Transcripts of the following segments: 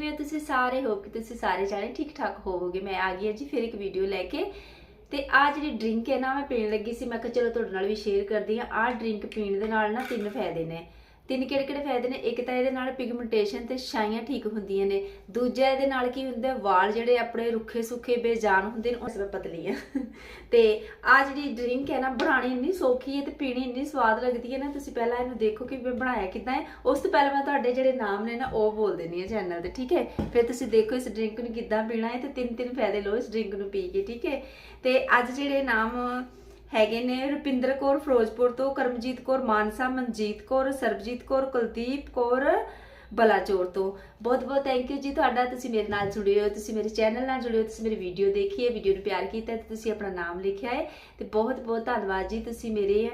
ਕਿਵੇਂ ਹੋ ਤੁਸੀਂ ਸਾਰੇ ਹੋਪ ਕਿ ਤੁਸੀਂ ਸਾਰੇ ਜਾਣੇ ਠੀਕ ਠਾਕ ਹੋਵੋਗੇ? ਮੈਂ ਆ ਗਈ ਹਾਂ ਜੀ, ਫਿਰ ਇੱਕ ਵੀਡੀਓ ਲੈ ਕੇ। ਤੇ ਆ ਜਿਹੜੀ ਡਰਿੰਕ ਹੈ ਨਾ, ਮੈਂ ਪੀਣ ਲੱਗੀ ਸੀ, ਮੈਂ ਕਿਹਾ ਚਲੋ ਤੁਹਾਡੇ ਨਾਲ ਵੀ ਸ਼ੇਅਰ ਕਰਦੀ ਹਾਂ। ਆਹ ਡਰਿੰਕ ਪੀਣ ਦੇ ਨਾਲ ਨਾ ਤਿੰਨ ਫਾਇਦੇ ਨੇ। ਤਿੰਨ ਕਿਹੜੇ ਕਿਹੜੇ ਫਾਇਦੇ ਨੇ? ਇੱਕ ਤਾਂ ਇਹਦੇ ਨਾਲ ਪਿਗਮੈਂਟੇਸ਼ਨ ਤੇ ਛਾਈਆਂ ਠੀਕ ਹੁੰਦੀਆਂ ਨੇ। ਦੂਜਾ ਇਹਦੇ ਨਾਲ ਕੀ ਹੁੰਦਾ ਵਾਲ ਜਿਹੜੇ ਆਪਣੇ ਰੁੱਖੇ ਸੁੱਖੇ ਬੇਜਾਨ ਹੁੰਦੇ ਨੇ ਉਸ ਵਿੱਚ ਪਤਲੀ ਆ। ਤੇ ਆ ਜਿਹੜੀ ਡਰਿੰਕ ਹੈ ਨਾ ਬਣਾਣੀ ਇੰਨੀ ਸੌਖੀ ਹੈ ਤੇ ਪੀਣੀ ਇੰਨੀ ਸਵਾਦ ਲੱਗਦੀ ਹੈ ਨਾ, ਤੁਸੀਂ ਪਹਿਲਾਂ ਇਹਨੂੰ ਦੇਖੋ ਕਿ ਮੈਂ ਬਣਾਇਆ ਕਿਦਾਂ ਹੈ। ਉਸ ਤੋਂ ਪਹਿਲਾਂ ਮੈਂ ਤੁਹਾਡੇ ਜਿਹੜੇ ਨਾਮ ਨੇ ਨਾ, ਉਹ ਬੋਲ ਦੇਣੀ ਹੈ ਚੈਨਲ ਤੇ, ਠੀਕ ਹੈ? ਫਿਰ ਤੁਸੀਂ ਦੇਖੋ ਇਸ ਡਰਿੰਕ ਨੂੰ ਕਿੱਦਾਂ ਪੀਣਾ ਹੈ ਤੇ ਤਿੰਨ ਤਿੰਨ ਫਾਇਦੇ ਲਓ ਇਸ ਡਰਿੰਕ ਨੂੰ ਪੀ ਕੇ, ਠੀਕ ਹੈ? ਤੇ ਅੱਜ ਜਿਹੜੇ ਨਾਮ ਹੈਗੇ ਨੇ ਰੁਪਿੰਦਰ ਕੌਰ ਫਿਰੋਜ਼ਪੁਰ ਤੋਂ, ਕਰਮਜੀਤ ਕੌਰ ਮਾਨਸਾ, ਮਨਜੀਤ ਕੌਰ, ਸਰਬਜੀਤ ਕੌਰ, ਕੁਲਦੀਪ ਕੌਰ ਬਲਾਚੌਰ ਤੋਂ। ਬਹੁਤ ਬਹੁਤ ਥੈਂਕ ਯੂ ਜੀ ਤੁਹਾਡਾ, ਤੁਸੀਂ ਮੇਰੇ ਨਾਲ ਜੁੜੇ ਹੋ, ਤੁਸੀਂ ਮੇਰੇ ਚੈਨਲ ਨਾਲ ਜੁੜੇ ਹੋ, ਤੁਸੀਂ ਮੇਰੀ ਵੀਡੀਓ ਦੇਖੀ ਹੈ ਵੀਡੀਓ ਨੂੰ ਪਿਆਰ ਕੀਤਾ ਤੇ ਤੁਸੀਂ ਆਪਣਾ ਨਾਮ ਲਿਖਿਆ ਹੈ, ਤੇ ਬਹੁਤ ਬਹੁਤ ਧੰਨਵਾਦ ਜੀ ਤੁਸੀਂ ਮੇਰੇ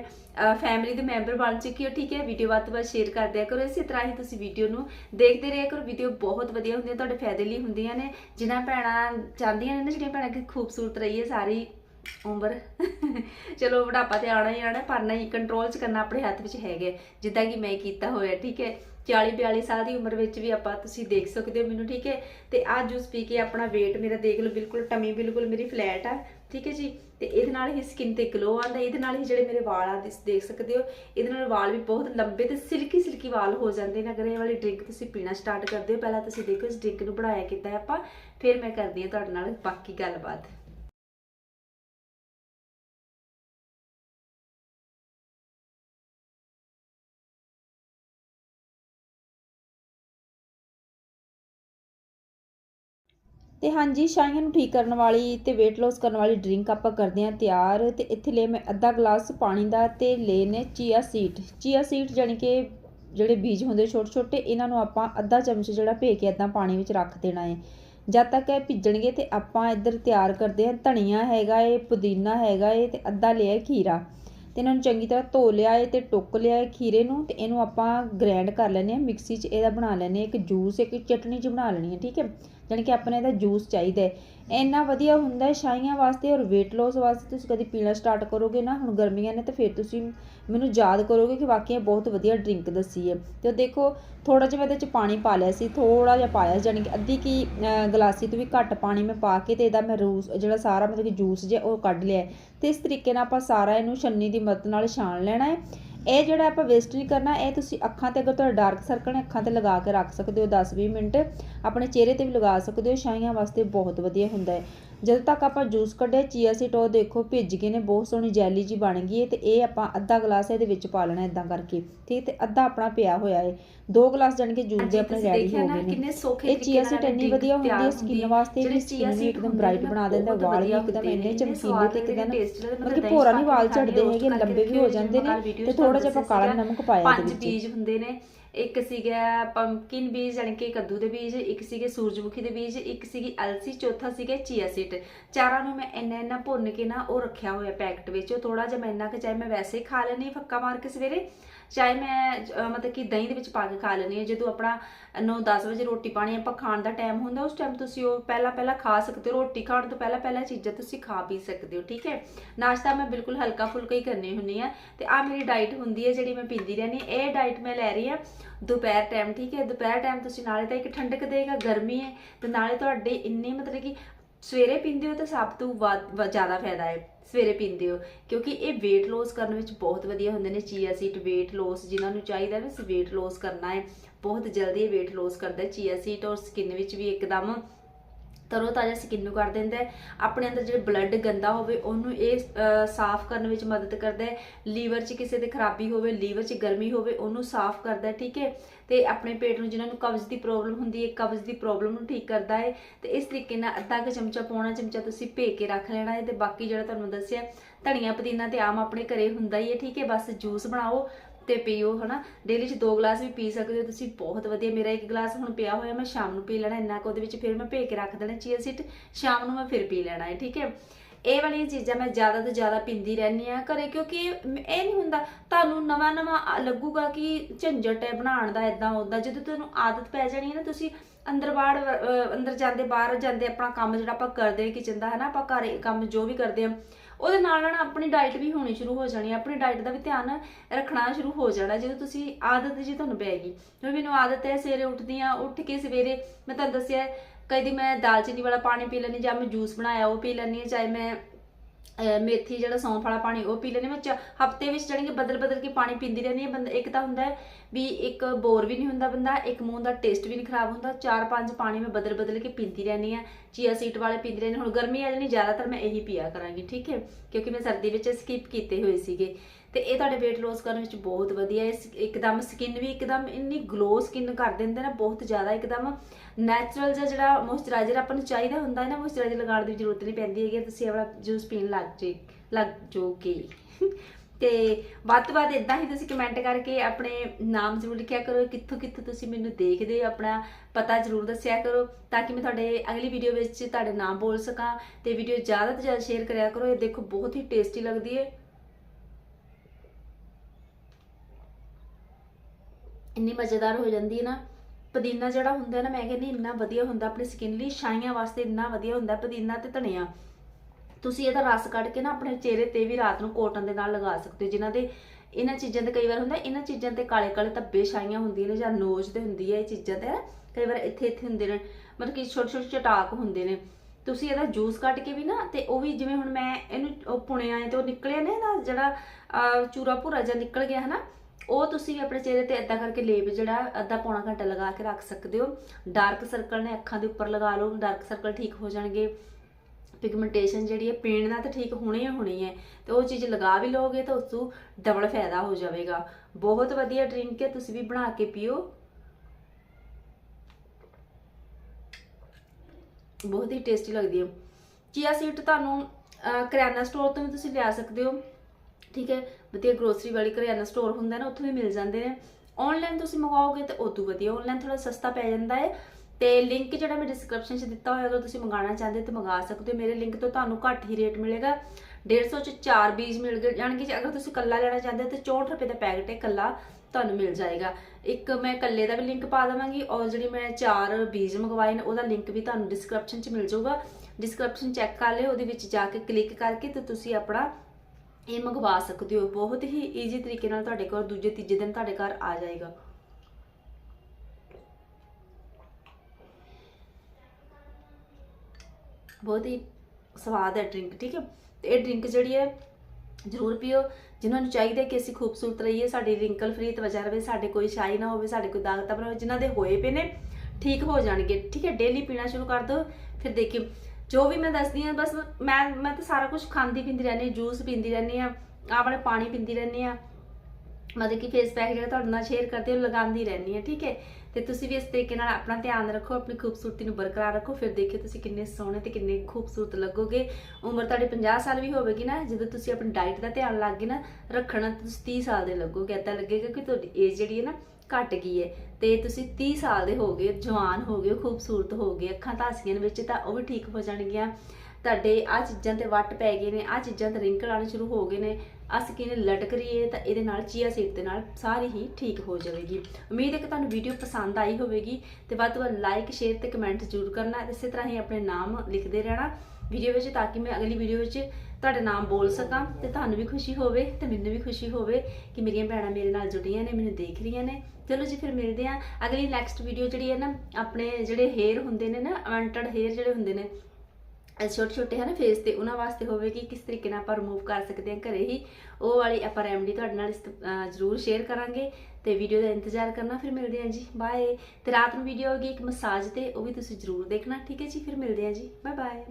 ਫੈਮਿਲੀ ਦੇ ਮੈਂਬਰ ਬਣ ਚੁੱਕੇ ਹੋ, ਠੀਕ ਹੈ? ਵੀਡੀਓ ਵੱਧ ਤੋਂ ਵੱਧ ਸ਼ੇਅਰ ਕਰ ਦਿਆ ਕਰੋ, ਇਸੇ ਤਰ੍ਹਾਂ ਹੀ ਤੁਸੀਂ ਵੀਡੀਓ ਨੂੰ ਦੇਖਦੇ ਰਿਹਾ ਕਰੋ ਵੀਡੀਓ ਬਹੁਤ ਵਧੀਆ ਹੁੰਦੀਆਂ, ਤੁਹਾਡੇ ਫਾਇਦੇ ਲਈ ਹੁੰਦੀਆਂ ਨੇ, ਜਿਨ੍ਹਾਂ ਭੈਣਾਂ ਚਾਹੁੰਦੀਆਂ ਨੇ ਨਾ, ਜਿਹੜੀਆਂ ਭੈਣਾਂ ਕਿ ਖੂਬਸੂਰਤ ਰਹੀਏ, ਸਾਰੀ ਉਮਰ। ਚਲੋ ਬੁਢਾਪਾ ਤੇ ਆਣਾ ਹੀ ਆਣਾ ਪਰ ਨਹੀਂ ਕੰਟਰੋਲ ਚ ਕਰਨਾ ਆਪਣੇ ਹੱਥ ਵਿੱਚ ਹੈਗੇ ਜਿੱਦਾਂ ਕਿ ਮੈਂ ਕੀਤਾ ਹੋਇਆ, ਠੀਕ ਹੈ? 40 42 ਸਾਲ ਦੀ ਉਮਰ ਵਿੱਚ ਵੀ ਆਪਾਂ ਤੁਸੀਂ ਦੇਖ ਸਕਦੇ ਹੋ ਮੈਨੂੰ, ਠੀਕ ਹੈ? ਤੇ ਆ ਜੂਸ ਪੀ ਕੇ ਆਪਣਾ weight ਮੇਰਾ ਦੇਖ ਲਓ, ਬਿਲਕੁਲ ਟਮੀ, ਬਿਲਕੁਲ ਮੇਰੀ ਫਲੈਟ ਆ, ਠੀਕ ਹੈ ਜੀ? ਤੇ ਇਹਦੇ ਨਾਲ ਹੀ ਸਕਿਨ ਤੇ ਗਲੋ ਆਉਂਦਾ, ਇਹਦੇ ਨਾਲ ਹੀ ਜਿਹੜੇ ਮੇਰੇ ਵਾਲ ਆ, ਤੁਸੀਂ ਦੇਖ ਸਕਦੇ ਹੋ, ਇਹਦੇ ਨਾਲ ਵਾਲ ਵੀ ਬਹੁਤ ਲੰਬੇ ਤੇ ਸਿਲਕੀ ਸਿਲਕੀ ਵਾਲ ਹੋ ਜਾਂਦੇ ਨੇ। ਅਗਰ ਇਹ ਵਾਲੀ ਡਰਿੰਕ ਤੁਸੀਂ ਪੀਣਾ ਸਟਾਰਟ ਕਰਦੇ ਹੋ, ਪਹਿਲਾਂ ਤੁਸੀਂ ਦੇਖੋ ਇਸ ਡਰਿੰਕ ਨੂੰ ਬਣਾਇਆ ਕਿੱਦਾਂ ਆਪਾਂ, ਫਿਰ ਮੈਂ ਕਰਦੀ ਹਾਂ ਤੁਹਾਡੇ ਨਾਲ ਬਾਕੀ ਗੱਲਬਾਤ। ਤੇ ਹਾਂਜੀ ਛਾਈਆਂ ਨੂੰ ਠੀਕ ਕਰਨ ਵਾਲੀ ਤੇ weight loss ਕਰਨ ਵਾਲੀ ਡਰਿੰਕ ਆਪਾਂ ਕਰਦੇ ਹਾਂ ਤਿਆਰ ਤੇ ਇੱਥੇ ਲੈ ਮੈਂ ਅੱਧਾ ਗਲਾਸ ਪਾਣੀ ਦਾ ਤੇ ਲੈ ਨੇ ਚੀਆ ਸੀਡ ਚੀਆ ਸੀਡ ਜਾਨੀ ਕਿ ਜਿਹੜੇ ਬੀਜ ਹੁੰਦੇ ਛੋਟੇ ਛੋਟੇ ਇਹਨਾਂ ਨੂੰ ਆਪਾਂ ਅੱਧਾ ਚਮਚ ਜਿਹੜਾ ਭੇ ਕੇ ਇਦਾਂ ਪਾਣੀ ਵਿੱਚ ਰੱਖ ਦੇਣਾ ਹੈ ਜਦ ਤੱਕ ਇਹ ਭਿੱਜਣਗੇ ਤੇ ਆਪਾਂ ਇੱਧਰ ਤਿਆਰ ਕਰਦੇ ਹਾਂ, ਧਨੀਆ ਹੈਗਾ ਏ, ਪੁਦੀਨਾ ਹੈਗਾ ਏ ਤੇ ਅੱਧਾ ਲਿਆ ਖੀਰਾ। ਤੇ ਇਹਨਾਂ ਨੂੰ ਚੰਗੀ ਤਰ੍ਹਾਂ ਧੋ ਲਿਆ ਏ ਤੇ ਟੁੱਕ ਲਿਆ ਏ ਖੀਰੇ ਨੂੰ ਤੇ ਇਹਨੂੰ ਆਪਾਂ ਗ੍ਰੈਂਡ ਕਰ ਲੈਣੇ ਆ ਮਿਕਸੀ 'ਚ ਇਹਦਾ ਬਣਾ ਲੈਣੇ ਇੱਕ ਜੂਸ ਇੱਕ ਚਟਨੀ 'ਚ ਬਣਾ ਲੈਣੀ ਹੈ, ਠੀਕ ਹੈ। ਜਾਣੀ ਕਿ ਆਪਣੇ ਇਹਦਾ ਜੂਸ ਚਾਹੀਦਾ ਹੈ। ਇੰਨਾ ਵਧੀਆ ਹੁੰਦਾ ਹੈ ਵਾਸਤੇ ਔਰ weight loss ਵਾਸਤੇ ਤੁਸੀਂ ਕਦੀ ਪੀਣਾ ਸਟਾਰਟ ਕਰੋਗੇ ਨਾ, ਹੁਣ ਗਰਮੀਆਂ ਨੇ ਤਾਂ ਫਿਰ ਤੁਸੀਂ ਮੈਨੂੰ ਯਾਦ ਕਰੋਗੇ ਕਿ ਵਾਕਈ ਬਹੁਤ ਵਧੀਆ ਡਰਿੰਕ ਦੱਸੀ ਹੈ। ਤੇ ਦੇਖੋ ਥੋੜਾ ਜਿਹਾ ਮੈਂ ਇਹਦੇ ਚ ਪਾਣੀ ਪਾ ਲਿਆ ਸੀ ਥੋੜਾ ਜਿਹਾ ਪਾਇਆ ਜਾਨੀ ਕਿ ਅੱਧੀ ਕੀ ਗਲਾਸੀ ਤੋਂ ਵੀ ਘੱਟ ਪਾਣੀ ਮੈਂ ਪਾ ਕੇ ਤੇ ਇਹਦਾ ਮੈਂ ਰੂਸ, ਜਿਹੜਾ ਸਾਰਾ ਮਤਲਬ ਕਿ ਜੂਸ ਜੇ ਉਹ ਕੱਢ ਲਿਆ ਤੇ ਇਸ ਤਰੀਕੇ ਨਾਲ ਆਪਾਂ ਸਾਰਾ ਇਹਨੂੰ ਛੰਨੀ ਦੀ ਮਦਦ ਨਾਲ ਛਾਣ ਲੈਣਾ ਹੈ। ਇਹ ਜਿਹੜਾ ਆਪਾਂ ਵੇਸਟ ਨਹੀਂ ਕਰਨਾ, ਇਹ ਤੁਸੀਂ ਅੱਖਾਂ ਤੇ ਅਗਰ ਤੁਹਾਡਾ ਡਾਰਕ ਸਰਕਲ ਅੱਖਾਂ ਤੇ ਲਗਾ ਕੇ ਰੱਖ ਸਕਦੇ ਹੋ 10-20 ਮਿੰਟ। ਆਪਣੇ ਚਿਹਰੇ ਤੇ ਵੀ ਲਗਾ ਸਕਦੇ ਹੋ, ਛਾਈਆਂ ਵਾਸਤੇ ਬਹੁਤ ਵਧੀਆ ਹੁੰਦਾ ਹੈ। ਜਦੋਂ ਤੱਕ ਆਪਾਂ ਜੂਸ ਕੱਢਿਆ ਚੀਆ ਸੀਟ ਉਹ ਦੇਖੋ ਭਿੱਜ ਗਏ ਨੇ ਬਹੁਤ ਸੋਹਣੀ ਜੈਲੀ ਜੀ ਬਣ ਗਈ ਹੈ ਤੇ ਇਹ ਆਪਾਂ ਅੱਧਾ ਗਲਾਸ ਇਹਦੇ ਵਿੱਚ ਪਾ ਲੈਣਾ ਇਦਾਂ ਕਰਕੇ ਠੀਕ ਤੇ ਅੱਧਾ ਆਪਣਾ ਪਿਆ ਹੋਇਆ ਹੈ ਦੋ ਗਲਾਸ ਜਾਣ ਕੇ ਜੂਸ ਦੇ ਆਪਣੇ ਰੈਡੀ ਹੋ ਗਏ ਨੇ। ਇਹ ਚੀਆ ਸੀਟ ਇੰਨੀ ਵਧੀਆ ਹੁੰਦੀ ਹੈ ਸਕਿਨ ਵਾਸਤੇ ਵੀ ਸਕਿਨ ਨੂੰ ਇੱਕਦਮ ਬ੍ਰਾਈਟ ਬਣਾ ਦਿੰਦਾ ਵਾਲ ਵੀ ਇੱਕਦਮ ਇੰਨੇ ਚਮਕੀਲੇ ਤੇ ਇੱਕਦਮ ਮਤਲਬ ਭੋਰਾ ਨਹੀਂ ਵਾਲ ਝੜਦੇ ਹੈਗੇ ਲੰਬੇ ਵੀ ਹੋ ਜਾਂਦੇ ਨੇ ਤੇ ਥੋੜਾ ਜਿਹਾ ਆਪਾਂ ਕਾਲਾ ਨਮਕ ਪਾਇਆ ਇਹਦੇ ਵਿੱਚ। ਪੰਜ ਬੀਜ ਹੁੰਦੇ ਨੇ ਇੱਕ ਸੀਗਾ ਪੰਪਕਿਨ ਬੀਜ ਯਾਨੀ ਕਿ ਕੱਦੂ ਦੇ ਬੀਜ, ਇੱਕ ਸੀਗੇ ਸੂਰਜਮੁਖੀ ਦੇ ਬੀਜ, ਇੱਕ ਸੀਗੀ ਅਲਸੀ, ਚੌਥਾ ਸੀਗਾ ਚੀਆ ਸੀਟ ਚਾਰਾਂ ਨੂੰ ਮੈਂ ਇੰਨਾ ਇੰਨਾ ਭੁੰਨ ਕੇ ਨਾ ਉਹ ਰੱਖਿਆ ਹੋਇਆ ਪੈਕਟ ਵਿੱਚ। ਉਹ ਥੋੜਾ ਜਿਹਾ ਮੈਂ ਇੰਨਾ ਕਿ ਚਾਹੇ ਮੈਂ ਵੈਸੇ ਹੀ ਖਾ ਲੈਣੀ ਫੱਕਾ ਮਾਰ ਕੇ ਸਵੇਰੇ। ਚਾਹੇ ਮੈਂ ਮਤਲਬ ਕਿ ਦਹੀਂ ਦੇ ਵਿੱਚ ਪਾ ਕੇ ਖਾ ਲੈਣੀ ਹੈ। ਜਦੋਂ ਆਪਣਾ 9-10 ਵਜੇ ਰੋਟੀ ਪਾਣੀ ਆਪਾਂ ਖਾਣ ਦਾ ਟਾਈਮ ਹੁੰਦਾ, ਉਸ ਟਾਈਮ ਤੁਸੀਂ ਉਹ ਪਹਿਲਾਂ ਪਹਿਲਾਂ ਖਾ ਸਕਦੇ ਹੋ। ਰੋਟੀ ਖਾਣ ਤੋਂ ਪਹਿਲਾਂ ਪਹਿਲਾਂ ਚੀਜ਼ਾਂ ਤੁਸੀਂ ਖਾ ਪੀ ਸਕਦੇ ਹੋ, ਠੀਕ ਹੈ? ਨਾਸ਼ਤਾ ਮੈਂ ਬਿਲਕੁਲ ਹਲਕਾ ਫੁਲਕਾ ਹੀ ਕਰਨੀ ਹੁੰਨੀ ਆ ਤੇ ਆ ਮੇਰੀ ਡਾਈਟ ਹੁੰਦੀ ਹੈ ਜਿਹੜੀ ਮੈਂ ਪੀਂਦੀ ਰਹਿੰਦੀ ਇਹ ਡਾਈਟ ਮੈਂ ਲੈ ਰਹੀ ਆ ਦੁਪਹਿਰ ਟਾਈਮ ਠੀਕ ਹੈ? ਦੁਪਹਿਰ ਟਾਈਮ ਤੁਸੀਂ ਨਾਲੇ ਤਾਂ ਇੱਕ ਠੰਡਕ ਦੇਗਾ, ਗਰਮੀ ਹੈ। ਤੇ ਨਾਲੇ ਤੁਹਾਡੇ ਇੰਨੇ ਮਤਲਬ ਕਿ ਸਵੇਰੇ ਪੀਂਦੇ ਹੋ ਤਾਂ ਸਭ ਤੋਂ ਵੱਧ ਜ਼ਿਆਦਾ ਫਾਇਦਾ ਹੈ, ਸਵੇਰੇ ਪੀਂਦੇ ਹੋ, ਕਿਉਂਕਿ ਇਹ weight loss ਕਰਨ ਵਿੱਚ ਬਹੁਤ ਵਧੀਆ ਹੁੰਦੇ ਨੇ ਚੀਆ ਸੀਟ weight loss, ਜਿਨ੍ਹਾਂ ਨੂੰ ਚਾਹੀਦਾ ਵੀ weight loss ਕਰਨਾ ਹੈ, ਬਹੁਤ ਜਲਦੀ ਇਹ weight loss ਕਰਦਾ ਹੈ ਚੀਆ ਸੀਟ ਔਰ ਸਕਿਨ ਵਿੱਚ ਵੀ ਇੱਕਦਮ ਤਰੋ ਤਾਜ਼ਾ ਸਕਿਨ ਨੂੰ ਕਰ ਦਿੰਦਾ ਹੈ। ਆਪਣੇ ਅੰਦਰ ਜਿਹੜਾ ਬਲੱਡ ਗੰਦਾ ਹੋਵੇ, ਉਹਨੂੰ ਇਹ ਸਾਫ਼ ਕਰਨ ਵਿੱਚ ਮਦਦ ਕਰਦਾ ਹੈ। ਲੀਵਰ 'ਚ ਕਿਸੇ ਦੇ ਖਰਾਬੀ ਹੋਵੇ, ਲੀਵਰ 'ਚ ਗਰਮੀ ਹੋਵੇ, ਉਹਨੂੰ ਸਾਫ਼ ਕਰਦਾ ਹੈ, ਠੀਕ ਹੈ? ਤੇ ਆਪਣੇ ਪੇਟ ਨੂੰ ਜਿਨ੍ਹਾਂ ਨੂੰ ਕਬਜ਼ ਦੀ ਪ੍ਰੋਬਲਮ ਹੁੰਦੀ ਹੈ, ਕਬਜ਼ ਦੀ ਪ੍ਰੋਬਲਮ ਨੂੰ ਠੀਕ ਕਰਦਾ ਹੈ। ਤੇ ਇਸ ਤਰੀਕੇ ਨਾਲ ਅੱਧਾ ਕੁ ਚਮਚਾ ਪੌਣਾ ਚਮਚਾ ਤੁਸੀਂ ਭੇ ਕੇ ਰੱਖ ਲੈਣਾ ਹੈ ਤੇ ਬਾਕੀ ਜਿਹੜਾ ਤੁਹਾਨੂੰ ਦੱਸਿਆ ਧਨੀਆ ਪੁਦੀਨਾ ਤੇ ਆਮ ਆਪਣੇ ਘਰੇ ਹੁੰਦਾ ਹੀ ਹੈ, ਠੀਕ ਹੈ? ਬਸ ਜੂਸ ਬਣਾਓ ਤੇ ਪੀਓ, ਹਨਾ? ਡੇਲੀ 'ਚ ਦੋ ਗਲਾਸ ਵੀ ਪੀ ਸਕਦੇ ਹੋ ਤੁਸੀਂ। ਬਹੁਤ ਵਧੀਆ। ਮੇਰਾ ਇੱਕ ਗਲਾਸ ਹੁਣ ਪਿਆ ਹੋਇਆ, ਮੈਂ ਸ਼ਾਮ ਨੂੰ ਪੀ ਲੈਣਾ। ਇੰਨਾ ਕੁ ਉਹਦੇ ਵਿੱਚ ਫਿਰ ਮੈਂ ਭੇ ਕੇ ਰੱਖ ਦੇਣਾ। ਚੀਆ ਸੀਟ ਸ਼ਾਮ ਨੂੰ ਮੈਂ ਫਿਰ ਪੀ ਲੈਣਾ ਹੈ, ਠੀਕ ਹੈ? ਇਹ ਵਾਲੀਆਂ ਚੀਜ਼ਾਂ ਮੈਂ ਜ਼ਿਆਦਾ ਤੋਂ ਜ਼ਿਆਦਾ ਪੀਂਦੀ ਰਹਿੰਦੀ ਆ ਘਰੇ, ਕਿਉਂਕਿ ਇਹ ਨਹੀਂ ਹੁੰਦਾ, ਤੁਹਾਨੂੰ ਨਵਾਂ ਨਵਾਂ ਲੱਗੂਗਾ ਕਿ ਝੰਜਟ ਹੈ ਬਣਾਉਣ ਦਾ ਇਦਾਂ ਉਦਾਂ ਜਦੋਂ ਤੁਹਾਨੂੰ ਆਦਤ ਪੈ ਜਾਣੀ ਹੈ ਨਾ, ਤੁਸੀਂ ਅੰਦਰ ਬਾਹਰ ਅੰਦਰ ਜਾਂਦੇ, ਬਾਹਰ ਜਾਂਦੇ ਆਪਣਾ ਕੰਮ ਜਿਹੜਾ ਆਪਾਂ ਕਰਦੇ ਕਿਚਨ ਦਾ ਹੈ ਨਾ ਆਪਾਂ ਘਰ ਕੰਮ ਜੋ ਵੀ ਕਰਦੇ ਆ ਉਹਦੇ ਨਾਲ ਨਾਲ ਆਪਣੀ ਡਾਈਟ ਵੀ ਹੋਣੀ ਸ਼ੁਰੂ ਹੋ ਜਾਣੀ ਆਪਣੀ ਡਾਈਟ ਦਾ ਵੀ ਧਿਆਨ ਰੱਖਣਾ ਸ਼ੁਰੂ ਹੋ ਜਾਣਾ ਜਦੋਂ ਤੁਸੀਂ ਆਦਤ ਜੀ ਤੁਹਾਨੂੰ ਪੈਗੀ ਜਿਵੇਂ ਮੈਨੂੰ ਆਦਤ ਹੈ ਸਵੇਰੇ ਉੱਠਦੀ ਆ ਉੱਠ ਕੇ ਸਵੇਰੇ ਮੈਂ ਤੁਹਾਨੂੰ ਦੱਸਿਆ ਕਦੀ ਮੈਂ ਦਾਲਚੀਨੀ ਵਾਲਾ ਪਾਣੀ ਪੀ ਲੈਂਦੀ ਜਾਂ ਮੈਂ ਜੂਸ ਬਣਾਇਆ ਉਹ ਪੀ ਲੈਂਦੀ ਹਾਂ, ਚਾਹੇ ਮੈਂ ਮੇਥੀ, ਜਿਹੜਾ ਸੌਂਫ ਵਾਲਾ ਪਾਣੀ, ਉਹ ਪੀ ਲੈਂਦੀ ਹਾਂ। ਮੈਂ ਹਫ਼ਤੇ ਵਿੱਚ ਜਾਣੀ ਕਿ ਬਦਲ ਬਦਲ ਕੇ ਪਾਣੀ ਪੀਂਦੀ ਰਹਿੰਦੀ ਹਾਂ। ਬੰਦਾ, ਇੱਕ ਤਾਂ ਹੁੰਦਾ ਵੀ ਇੱਕ ਬੋਰ ਵੀ ਨਹੀਂ ਹੁੰਦਾ ਬੰਦਾ, ਇੱਕ ਮੂੰਹ ਦਾ ਟੇਸਟ ਵੀ ਨਹੀਂ ਖਰਾਬ ਹੁੰਦਾ। ਚਾਰ ਪੰਜ ਪਾਣੀ ਮੈਂ ਬਦਲ ਬਦਲ ਕੇ ਪੀਂਦੀ ਰਹਿੰਦੀ ਆ ਚੀਆ ਸੀਟ ਵਾਲੇ ਪੀਂਦੀ ਰਹਿੰਦੀ ਹੁਣ ਗਰਮੀ ਆ ਜਾਣੀ, ਜ਼ਿਆਦਾਤਰ ਮੈਂ ਇਹੀ ਪੀਆ ਕਰਾਂਗੀ, ਠੀਕ ਹੈ? ਕਿਉਂਕਿ ਮੈਂ ਸਰਦੀ ਵਿੱਚ ਸਕਿਪ ਕੀਤੇ ਹੋਏ ਸੀਗੇ। ਤੇ ਇਹ ਤੁਹਾਡੇ weight loss ਕਰਨ ਵਿੱਚ ਬਹੁਤ ਵਧੀਆ ਹੈ। ਇਸ- ਇੱਕਦਮ ਸਕਿਨ ਵੀ ਇੱਕਦਮ ਇੰਨੀ ਗਲੋ ਸਕਿਨ ਕਰ ਦਿੰਦੇ ਨਾ, ਬਹੁਤ ਜ਼ਿਆਦਾ ਇੱਕਦਮ ਨੈਚੁਰਲ ਜਿਹਾ ਜਿਹੜਾ ਮੋਇਸਚਰਾਈਜ਼ਰ ਆਪਾਂ ਨੂੰ ਚਾਹੀਦਾ ਹੁੰਦਾ ਹੈ ਨਾ ਮੋਇਸਚਰਾਈਜ਼ਰ ਲਗਾਉਣ ਦੀ ਜ਼ਰੂਰਤ ਨਹੀਂ ਪੈਂਦੀ ਹੈਗੀ, ਤੁਸੀਂ ਆਪਣਾ ਜੂਸ ਪੀਣ ਲੱਗ ਜੇ, ਲੱਗ ਜੋਗੇ ਤੇ ਵੱਧ ਤੋਂ ਵੱਧ ਇਦਾਂ ਹੀ ਤੁਸੀਂ ਕਮੈਂਟ ਕਰਕੇ ਆਪਣੇ ਨਾਮ ਜ਼ਰੂਰ ਲਿਖਿਆ ਕਰੋ, ਕਿੱਥੋਂ ਕਿੱਥੋਂ ਤੁਸੀਂ ਮੈਨੂੰ ਦੇਖਦੇ ਹੋ, ਆਪਣਾ ਪਤਾ ਜ਼ਰੂਰ ਦੱਸਿਆ ਕਰੋ, ਤਾਂ ਕਿ ਮੈਂ ਤੁਹਾਡੇ ਅਗਲੀ ਵੀਡੀਓ ਵਿੱਚ ਤੁਹਾਡੇ ਨਾਮ ਬੋਲ ਸਕਾਂ ਤੇ ਵੀਡੀਓ ਜ਼ਿਆਦਾ ਤੋਂ ਜ਼ਿਆਦਾ ਸ਼ੇਅਰ ਕਰਿਆ ਕਰੋ, ਇਹ ਦੇਖੋ ਬਹੁਤ ਹੀ ਟੇਸਟੀ ਲੱਗਦੀ ਹੈ। ਇੰਨੀ ਮਜ਼ੇਦਾਰ ਹੋ ਜਾਂਦੀ ਹੈ ਨਾ, ਪੁਦੀਨਾ ਜਿਹੜਾ ਹੁੰਦਾ ਨਾ, ਮੈਂ ਕਹਿੰਦੀ ਇੰਨਾ ਵਧੀਆ ਹੁੰਦਾ, ਆਪਣੀ ਸਕਿਨ ਲਈ ਛਾਈਆਂ ਵਾਸਤੇ ਇੰਨਾ ਵਧੀਆ ਹੁੰਦਾ ਪੁਦੀਨਾ ਤੇ ਧਨੀਆ। ਤੁਸੀਂ ਇਹਦਾ ਰਸ ਕੱਢ ਕੇ ਨਾ ਆਪਣੇ ਚਿਹਰੇ ਤੇ ਵੀ ਰਾਤ ਨੂੰ ਕੋਟਨ ਦੇ ਨਾਲ ਲਗਾ ਸਕਦੇ ਹੋ, ਜਿਨ੍ਹਾਂ ਦੇ ਇਹਨਾਂ ਚੀਜ਼ਾਂ ਤੇ ਕਈ ਵਾਰ ਹੁੰਦਾ, ਇਹਨਾਂ ਚੀਜ਼ਾਂ ਤੇ ਕਾਲੇ ਕਾਲੇ ਧੱਬੇ ਛਾਈਆਂ ਹੁੰਦੀਆਂ ਨੇ ਜਾਂ ਨੋਜ਼ ਤੇ ਹੁੰਦੀ ਹੈ ਇਹ ਚੀਜ਼ਾਂ ਤੇ, ਕਈ ਵਾਰ ਇੱਥੇ ਇੱਥੇ ਹੁੰਦੇ ਨੇ, ਮਤਲਬ ਕਿ ਛੋਟੇ ਛੋਟੇ ਚਟਾਕ ਹੁੰਦੇ ਨੇ। ਤੁਸੀਂ ਇਹਦਾ ਜੂਸ ਕੱਢ ਕੇ ਵੀ ਨਾ, ਤੇ ਉਹ ਵੀ ਜਿਵੇਂ ਹੁਣ ਮੈਂ ਇਹਨੂੰ ਉਹ ਪੁਣਿਆ ਹੈ ਤੇ ਉਹ ਨਿਕਲਿਆ ਨੇ ਇਹਦਾ ਜਿਹੜਾ ਚੂਰਾ ਭੂਰਾ ਜਿਹਾ ਨਿਕਲ ਗਿਆ ਹੈ ਨਾ ਉਹ ਤੁਸੀਂ ਵੀ ਆਪਣੇ ਚਿਹਰੇ ਤੇ ਏਦਾਂ ਕਰਕੇ ਲੇਪ ਜਿਹੜਾ, ਅੱਧਾ ਪੌਣਾ ਘੰਟਾ ਲਗਾ ਕੇ ਰੱਖ ਸਕਦੇ ਹੋ। ਡਾਰਕ ਸਰਕਲ ਨੇ ਅੱਖਾਂ ਦੇ ਉੱਪਰ ਲਗਾ ਲਓ ਡਾਰਕ ਸਰਕਲ ਠੀਕ ਹੋ ਜਾਣਗੇ। ਪਿਗਮੈਂਟੇਸ਼ਨ ਜਿਹੜੀ ਹੈ ਪੀਣ ਨਾਲ ਤਾਂ ਠੀਕ ਹੋਣੀ ਹੀ ਹੋਣੀ ਹੈ। ਤੇ ਉਹ ਚੀਜ਼ ਲਗਾ ਵੀ ਲਓਗੇ ਤਾਂ ਉਸ ਤੋਂ ਡਬਲ ਫਾਇਦਾ ਹੋ ਜਾਵੇਗਾ। ਬਹੁਤ ਵਧੀਆ ਡਰਿੰਕ ਹੈ, ਤੁਸੀਂ ਵੀ ਬਣਾ ਕੇ ਪੀਓ। ਬਹੁਤ ਹੀ ਟੇਸਟੀ ਲੱਗਦੀ ਹੈ। ਚੀਆ ਸੀਟ ਤੁਹਾਨੂੰ ਕਰਿਆਨਾ ਸਟੋਰ ਤੋਂ ਵੀ ਤੁਸੀਂ ਲਿਆ ਸਕਦੇ ਹੋ। ਠੀਕ ਹੈ, ਵਧੀਆ ਗਰੋਸਰੀ ਵਾਲੀ ਕਰਿਆਨਾ ਸਟੋਰ ਹੁੰਦਾ ਨਾ, ਉੱਥੋਂ ਵੀ ਮਿਲ ਜਾਂਦੇ ਨੇ। ਆਨਲਾਈਨ ਤੁਸੀਂ ਮੰਗਵਾਓਗੇ ਤਾਂ ਉਦੋਂ ਵਧੀਆ। ਆਨਲਾਈਨ ਥੋੜਾ ਸਸਤਾ ਪੈ ਜਾਂਦਾ ਹੈ। ਤੇ ਲਿੰਕ ਜਿਹੜਾ ਮੈਂ ਡਿਸਕ੍ਰਿਪਸ਼ਨ 'ਚ ਦਿੱਤਾ ਹੋਇਆ, ਅਗਰ ਤੁਸੀਂ ਮੰਗਾਉਣਾ ਚਾਹੁੰਦੇ ਤਾਂ ਮੰਗਾ ਸਕਦੇ ਹੋ। ਮੇਰੇ ਲਿੰਕ ਤੋਂ ਤੁਹਾਨੂੰ ਘੱਟ ਹੀ ਰੇਟ ਮਿਲੇਗਾ। 150 ਚ 4 ਬੀਜ ਮਿਲ ਗਏ। ਜਾਣੀ ਕਿ ਜੇ ਅਗਰ ਤੁਸੀਂ ਕੱਲਾ ਲੈਣਾ ਚਾਹੁੰਦੇ ਹੋ ਤਾਂ 64 ਰੁਪਏ ਦਾ ਪੈਕਟ ਹੈ ਕੱਲਾ ਤੁਹਾਨੂੰ ਮਿਲ ਜਾਏਗਾ। ਇੱਕ ਮੈਂ ਕੱਲੇ ਦਾ ਵੀ ਲਿੰਕ ਪਾ ਦੇਵਾਂਗੀ ਔਰ ਜਿਹੜੀ ਮੈਂ 4 ਬੀਜ ਮੰਗਵਾਏ ਨੇ, ਉਹਦਾ ਲਿੰਕ ਵੀ ਤੁਹਾਨੂੰ ਡਿਸਕ੍ਰਿਪਸ਼ਨ 'ਚ ਮਿਲ ਜਾਊਗਾ। ਡਿਸਕ੍ਰਿਪਸ਼ਨ ਚੈੱਕ ਕਰ ਲਿਓ, ਉਹਦੇ ਵਿੱਚ ਜਾ ਕੇ ਕਲਿੱਕ ਕਰਕੇ ਤੇ ਤੁਸੀਂ ਆਪਣਾ ਇਹ ਮੰਗਵਾ ਸਕਦੇ ਹੋ। ਬਹੁਤ ਹੀ ਈਜ਼ੀ ਤਰੀਕੇ ਨਾਲ ਤੁਹਾਡੇ ਕੋਲ ਦੂਜੇ ਤੀਜੇ ਦਿਨ ਤੁਹਾਡੇ ਘਰ ਆ ਜਾਏਗਾ। ਬਹੁਤ ਹੀ ਸਵਾਦ ਹੈ ਡਰਿੰਕ ਠੀਕ ਹੈ? ਤੇ ਇਹ ਡਰਿੰਕ ਜਿਹੜੀ ਹੈ, ਜ਼ਰੂਰ ਪੀਓ। ਜਿਨ੍ਹਾਂ ਨੂੰ ਚਾਹੀਦਾ ਕਿ ਅਸੀਂ ਖੂਬਸੂਰਤ ਰਹੀਏ, ਸਾਡੀ ਰਿੰਕਲ ਫਰੀ ਤਵਚਾ ਰਵੇ, ਸਾਡੇ ਕੋਈ ਸ਼ਾਈ ਨਾ ਹੋਵੇ, ਸਾਡੇ ਕੋਈ ਦਾਗ ਧੱਬਾ ਨਾ ਹੋਵੇ, ਜਿਨ੍ਹਾਂ ਦੇ ਹੋਏ ਪਏ ਨੇ, ਠੀਕ ਹੋ ਜਾਣਗੇ। ਠੀਕ ਹੈ? ਡੇਲੀ ਪੀਣਾ ਸ਼ੁਰੂ ਕਰ ਦਿਓ। ਫਿਰ ਦੇਖਿਓ। ਜੋ ਵੀ ਮੈਂ ਦੱਸਦੀ ਹਾਂ, ਬਸ ਮੈਂ ਮੈਂ ਤਾਂ ਸਾਰਾ ਕੁਝ ਖਾਂਦੀ ਪੀਂਦੀ ਰਹਿੰਦੀ ਜੂਸ ਪੀਂਦੀ ਰਹਿੰਦੀ ਆ ਆਪਣੇ ਪਾਣੀ ਪੀਂਦੀ ਰਹਿੰਦੀ ਆ ਮਤਲਬ ਕਿ ਫੇਸ ਪੈਕ ਜਿਹੜਾ ਤੁਹਾਡੇ ਨਾਲ ਸ਼ੇਅਰ ਕਰਦੇ ਹਾਂ ਉਹ ਲਗਾਉਂਦੀ ਰਹਿੰਦੀ ਹੈ, ਠੀਕ ਹੈ? ਤੇ ਤੁਸੀਂ ਵੀ ਇਸ ਤਰੀਕੇ ਨਾਲ ਆਪਣਾ ਧਿਆਨ ਰੱਖੋ, ਆਪਣੀ ਖੂਬਸੂਰਤੀ ਨੂੰ ਬਰਕਰਾਰ ਰੱਖੋ, ਫਿਰ ਦੇਖਿਓ ਤੁਸੀਂ ਕਿੰਨੇ ਸੋਹਣੇ ਤੇ ਕਿੰਨੇ ਖੂਬਸੂਰਤ ਲੱਗੋਗੇ। ਉਮਰ ਤੁਹਾਡੀ 50 ਸਾਲ ਵੀ ਹੋਵੇਗੀ ਨਾ, ਜਦੋਂ ਤੁਸੀਂ ਆਪਣੀ ਡਾਈਟ ਦਾ ਧਿਆਨ ਲੱਗ ਗਏ ਨਾ, ਰੱਖਣਾ ਤੁਸੀਂ 30 ਸਾਲ ਦੇ ਲੱਗੋਗੇ, ਏਦਾਂ ਲੱਗੇਗਾ ਕਿ ਤੁਹਾਡੀ ਏਜ ਜਿਹੜੀ ਹੈ ਨਾ ਘਟ ਗਈ ਹੈ ਤੇ ਤੁਸੀਂ 30 ਸਾਲ ਦੇ ਹੋ ਗਏ, ਜਵਾਨ ਹੋ ਗਏ, ਖੂਬਸੂਰਤ ਹੋ ਗਏ, ਅੱਖਾਂ ਧਾਸੀਆਂ ਵਿੱਚ ਤਾਂ ਉਹ ਵੀ ਠੀਕ ਹੋ ਜਾਣਗੀਆਂ। ਤੁਹਾਡੇ ਆ ਚੀਜ਼ਾਂ ਤੇ ਵੱਟ ਪੈ ਗਏ ਨੇ ਆ ਚੀਜ਼ਾਂ ਤੇ ਰਿੰਕਲ ਆਉਣੇ ਸ਼ੁਰੂ ਹੋ ਗਏ ਨੇ। ਆ ਸਕਿਨ ਲਟਕ ਰਹੀ ਹੈ ਤਾਂ ਇਹਦੇ ਨਾਲ ਚੀਆ ਸੀਡ ਦੇ ਨਾਲ ਸਾਰੀ ਹੀ ਠੀਕ ਹੋ ਜਾਵੇਗੀ। ਉਮੀਦ ਹੈ ਕਿ ਤੁਹਾਨੂੰ ਵੀਡੀਓ ਪਸੰਦ ਆਈ ਹੋਵੇਗੀ ਤੇ ਵੱਧ ਤੋਂ ਵੱਧ ਲਾਈਕ ਸ਼ੇਅਰ ਤੇ ਕਮੈਂਟ ਜ਼ਰੂਰ ਕਰਨਾ। ਇਸੇ ਤਰ੍ਹਾਂ ਹੀ ਆਪਣੇ ਨਾਮ ਲਿਖਦੇ ਰਹਿਣਾ। ਵੀਡੀਓ ਵਿੱਚ ਤਾਂ ਕਿ ਮੈਂ ਅਗਲੀ ਵੀਡੀਓ ਵਿੱਚ ਤੁਹਾਡੇ ਨਾਮ ਬੋਲ ਸਕਾਂ ਤੇ ਤੁਹਾਨੂੰ ਵੀ ਖੁਸ਼ੀ ਹੋਵੇ ਤੇ ਮੈਨੂੰ ਵੀ ਖੁਸ਼ੀ ਹੋਵੇ ਕਿ ਮੇਰੀਆਂ ਭੈਣਾਂ ਮੇਰੇ ਨਾਲ ਜੁੜੀਆਂ ਨੇ, ਮੈਨੂੰ ਦੇਖ ਰਹੀਆਂ ਨੇ। ਚਲੋ ਜੀ, ਫਿਰ ਮਿਲਦੇ ਆਂ ਅਗਲੀ ਨੈਕਸਟ ਵੀਡੀਓ ਜਿਹੜੀ ਹੈ ਨਾ, ਆਪਣੇ ਜਿਹੜੇ ਹੇਅਰ ਹੁੰਦੇ ਨੇ ਨਾ ਅਨਵਾਂਟਡ ਹੇਅਰ ਜਿਹੜੇ ਹੁੰਦੇ ਨੇ ਛੋਟੇ ਛੋਟੇ ਹਨ ਫੇਸ ਤੇ, ਉਹਨਾਂ ਵਾਸਤੇ ਹੋਵੇ ਕਿ ਕਿਸ ਤਰੀਕੇ ਨਾਲ ਆਪਾਂ ਰਿਮੂਵ ਕਰ ਸਕਦੇ ਹਾਂ ਘਰੇ ਹੀ। ਉਹ ਵਾਲੀ ਆਪਾਂ ਰੈਮਡੀ ਤੁਹਾਡੇ ਨਾਲ ਜ਼ਰੂਰ ਸ਼ੇਅਰ ਕਰਾਂਗੇ ਤੇ ਵੀਡੀਓ ਦਾ ਇੰਤਜ਼ਾਰ ਕਰਨਾ, ਫਿਰ ਮਿਲਦੇ ਹਾਂ ਜੀ। ਬਾਏ ਤੇ ਰਾਤ ਨੂੰ ਵੀਡੀਓ ਹੋਗੀ ਇੱਕ ਮਸਾਜ ਤੇ, ਉਹ ਵੀ ਤੁਸੀਂ ਜ਼ਰੂਰ ਦੇਖਣਾ, ਠੀਕ ਹੈ ਜੀ? ਫਿਰ ਮਿਲਦੇ ਹਾਂ ਜੀ। Bye bye